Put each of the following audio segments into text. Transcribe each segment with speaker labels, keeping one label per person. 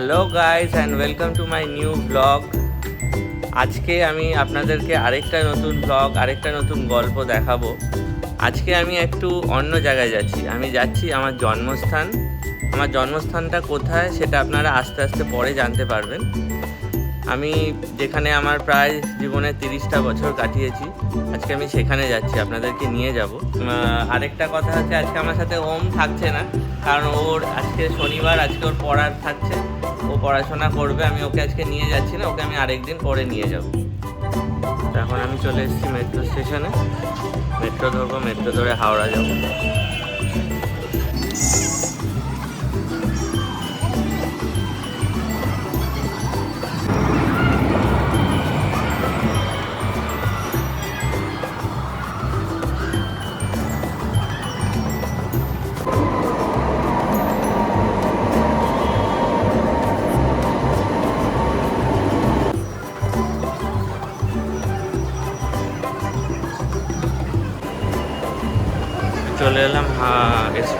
Speaker 1: Hello guys and welcome to my new blog আজকে আমি আপনাদেরকে আরেকটা নতুন ব্লগ আরেকটা নতুন গল্প দেখাবো। আজকে আমি একটু অন্য জায়গায় যাচ্ছি। আমি যাচ্ছি আমার জন্মস্থান। আমার জন্মস্থানটা কোথায় সেটা আপনারা আস্তে আস্তে পরে জানতে পারবেন। আমি যেখানে আমার প্রায় জীবনে তিরিশটা বছর কাটিয়েছি, আজকে আমি সেখানে যাচ্ছি, আপনাদেরকে নিয়ে যাব। আরেকটা কথা হচ্ছে, আজকে আমার সাথে ওম থাকছে না, কারণ ওর আজকে শনিবার, আজকে ওর পড়ার থাকছে। পড়াশোনা করবে, আমি ওকে আজকে নিয়ে যাচ্ছি না, ওকে আমি আরেকদিন পরে নিয়ে যাব। এখন আমি চলে এসেছি মেট্রো স্টেশনে মেট্রো ধরবো মেট্রো ধরে হাওড়া যাব।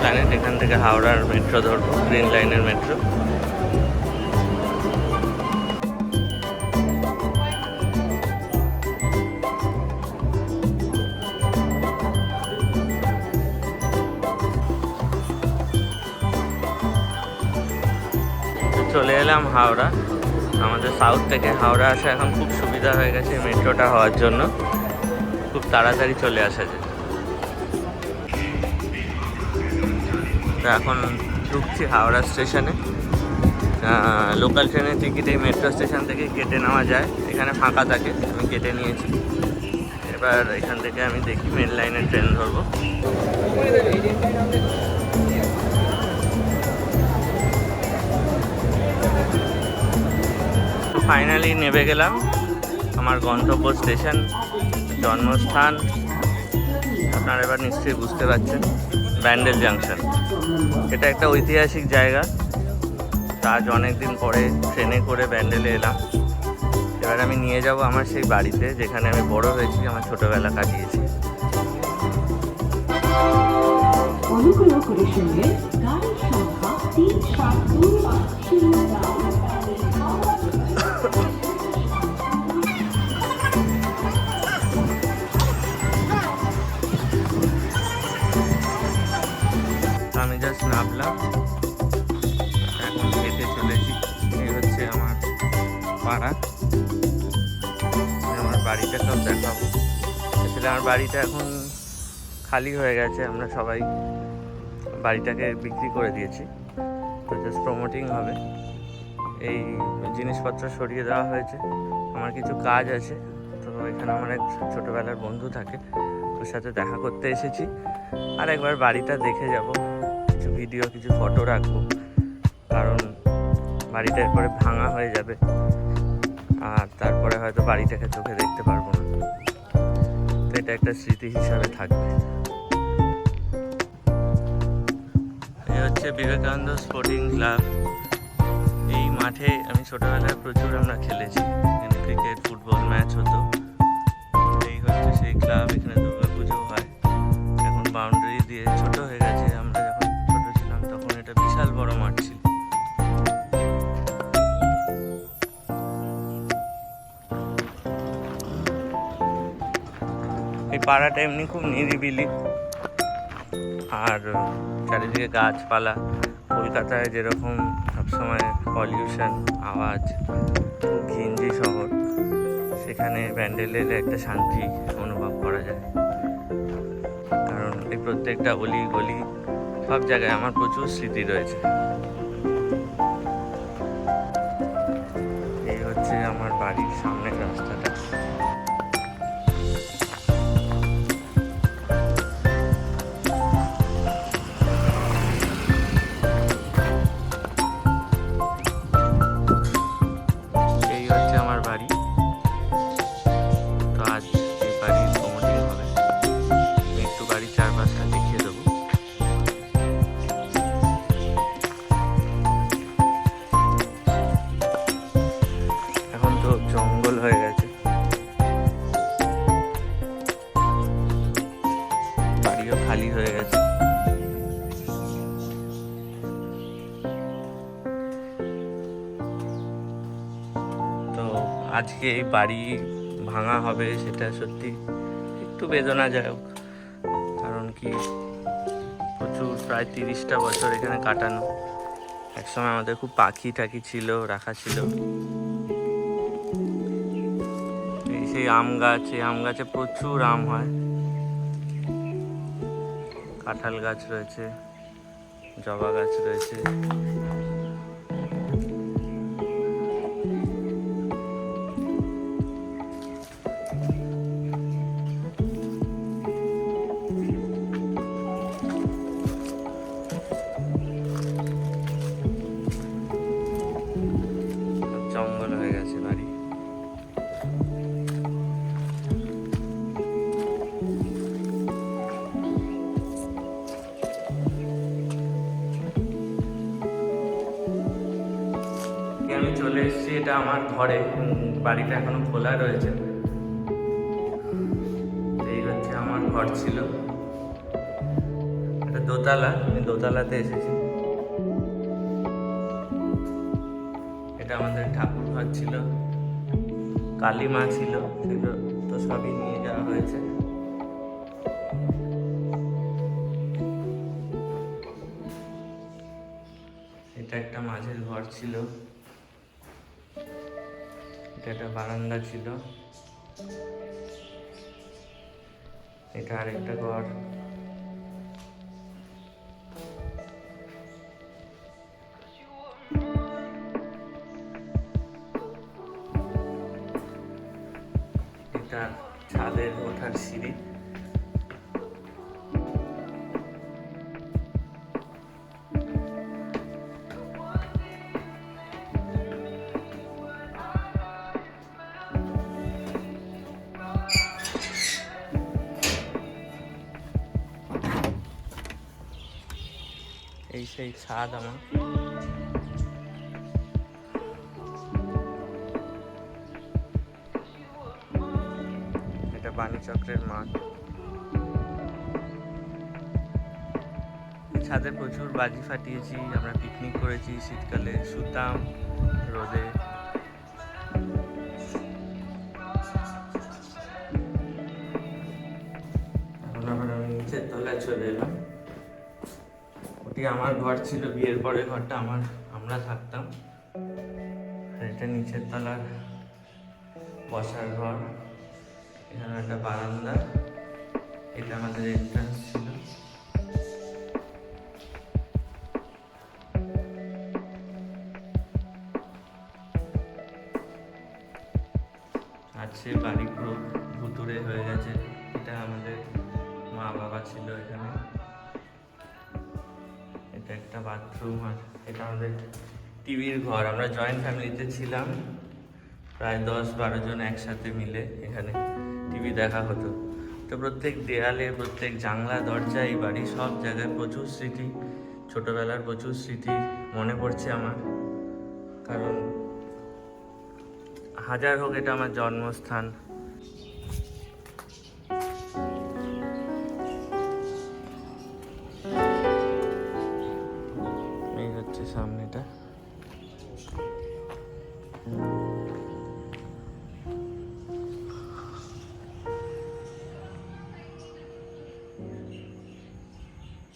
Speaker 1: এসপ্ল্যানেট এখান থেকে হাওড়ার মেট্রো ধরবো গ্রিন লাইনের মেট্রো চলে এলাম হাওড়া। আমাদের সাউথ থেকে হাওড়া আসা এখন খুব সুবিধা হয়ে গেছে মেট্রোটা হওয়ার জন্য। খুব তাড়াতাড়ি চলে আসা যায়। তো এখন ঢুকছি হাওড়া স্টেশনে। লোকাল ট্রেনের টিকিট এই মেট্রো স্টেশন থেকে কেটে নেওয়া যায়। এখানে ফাঁকা থাকে, আমি কেটে নিয়েছি। এবার এখান থেকে আমি দেখি মেন লাইনের ট্রেন ধরবো। ফাইনালি নেমে গেলাম আমার গন্তব্য স্টেশন, জন্মস্থান। আপনারা এবার নিশ্চয়ই বুঝতে পারছেন। ব্যান্ডেল জাংশন। এটা একটা ঐতিহাসিক জায়গা। তা আজ অনেক দিন পরে ট্রেনে করে ব্যান্ডেলে এলাম। এবার আমি নিয়ে যাব আমার সেই বাড়িতে, যেখানে আমি বড় হয়েছি, আমার ছোটবেলা কাটিয়েছি।
Speaker 2: অনুগ্রহ করে গাড়ির সংখ্যা তিন সাত দুই শূন্য
Speaker 1: আমি নামলাম এখন খেতে চলেছি। এই হচ্ছে আমার পাড়া। আমার বাড়িটা সব দেখাবো। আসলে আমার বাড়িটা এখন খালি হয়ে গেছে। আমরা সবাই বাড়িটাকে বিক্রি করে দিয়েছি। তো জাস্ট প্রমোটিং হবে। এই জিনিসপত্র সরিয়ে দেওয়া হয়েছে। আমার কিছু কাজ আছে। তো এখানে আমার এক ছোটোবেলার বন্ধু থাকে। ওর সাথে দেখা করতে এসেছি। আর একবার বাড়িটা দেখে যাব। কিছু ভিডিও কিছু ফটো রাখব। কারণ বাড়িটা এরপরে ভাঙা হয়ে যাবে। আর তারপরে হয়তো বাড়িটাকে চোখে দেখতে পারব না। তো এটা একটা স্মৃতি হিসাবে থাকবে। এই হচ্ছে বিবেকানন্দ স্পোর্টিং ক্লাব এই মাঠে আমি ছোটবেলায় প্রচুর আমরা খেলেছি। এই পাড়াটা এমনি খুব নিরিবিলি। আর চারিদিকে গাছপালা, কলকাতায় যেরকম সবসময় পলিউশন আওয়াজ ঘিঞ্জি শহর, সেখানে ব্যান্ডেল এলে একটা শান্তি অনুভব করা যায়। কারণ এই প্রত্যেকটা অলি গলি, সব জায়গায় আমার প্রচুর স্মৃতি রয়েছে। এই হচ্ছে আমার বাড়ির সামনের আজকে এই বাড়ি ভাঙা হবে, সেটা সত্যি একটু বেদনাদায়ক কারণ কি? প্রচুর প্রায় তিরিশটা বছর এখানে কাটানো। একসময় আমাদের খুব পাখি টাকি ছিল, রাখা ছিল। এই সেই আম গাছ, এই আম গাছে প্রচুর আম হয়। কাঁঠাল গাছ রয়েছে, জবা গাছ রয়েছে। আমি চলে এসেছি, এটা আমার ঘরে। বাড়িটা এখনও খোলা রয়েছে। এই হচ্ছে আমার ঘর ছিল। এটা দোতলা, আমি দোতলাতে এসেছি। এটা আমাদের ঠাকুর ঘর ছিল। কালী মা ছিল, সেগুলো তো সবই নিয়ে যাওয়া হয়েছে। এটা একটা মাঝের ঘর ছিল। এটা একটা বারান্দা ছিল। এটা আরেকটা ঘর। এটা ছাদের ওঠার সিঁড়ি। এই সেই ছাদ আমার। এটা বাণীচক্রের মাঠ। ছাদে প্রচুর বাজি ফাটিয়েছি, আমরা পিকনিক করেছি শীতকালে শুতাম রোদে। এখন আবার নিচের তলায় চলে এলাম। ওটি আমার ঘর ছিল, বিয়ের পরে ঘরটা আমার, আমরা থাকতাম। এটা নিচের তলার বসার ঘর, এখানে একটা বারান্দা, এটা আমাদের এন্ট্রান্স ছিল। সে বাড়ি পুরো ভুতুরে হয়ে গেছে, এটা আমাদের মা বাবা ছিল এখানে। এটা একটা বাথরুম আর এটা আমাদের টিভির ঘর। আমরা জয়েন্ট ফ্যামিলিতে ছিলাম। প্রায় দশ বারো জন একসাথে মিলে এখানে টিভি দেখা হতো। তো প্রত্যেক দেয়ালে, প্রত্যেক জানলা, দরজা, এই বাড়ি, সব জায়গায় প্রচুর স্মৃতি। ছোটবেলার প্রচুর স্মৃতি মনে পড়ছে আমার। কারণ হাজার হোক এটা আমার জন্মস্থান।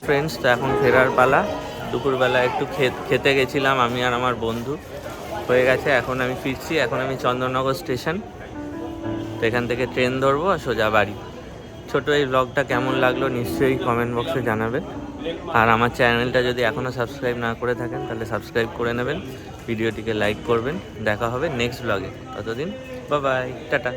Speaker 1: ফ্রেন্ডস তো এখন ফেরার পালা। দুপুরবেলা একটু খেতে গেছিলাম আমি আর আমার বন্ধু। হয়ে গেছে, এখন আমি ফিরছি। এখন আমি চন্দননগর স্টেশন। তো এখান থেকে ট্রেন ধরবো, সোজা বাড়ি। ছোট, এই ব্লগটা কেমন লাগল নিশ্চয়ই কমেন্ট বক্সে জানাবেন। আর আমার চ্যানেলটা যদি এখনও সাবস্ক্রাইব না করে থাকেন, তাহলে সাবস্ক্রাইব করে নেবেন। ভিডিওটিকে লাইক করবেন। দেখা হবে নেক্সট ব্লগে ততদিন বা বাই টাটা।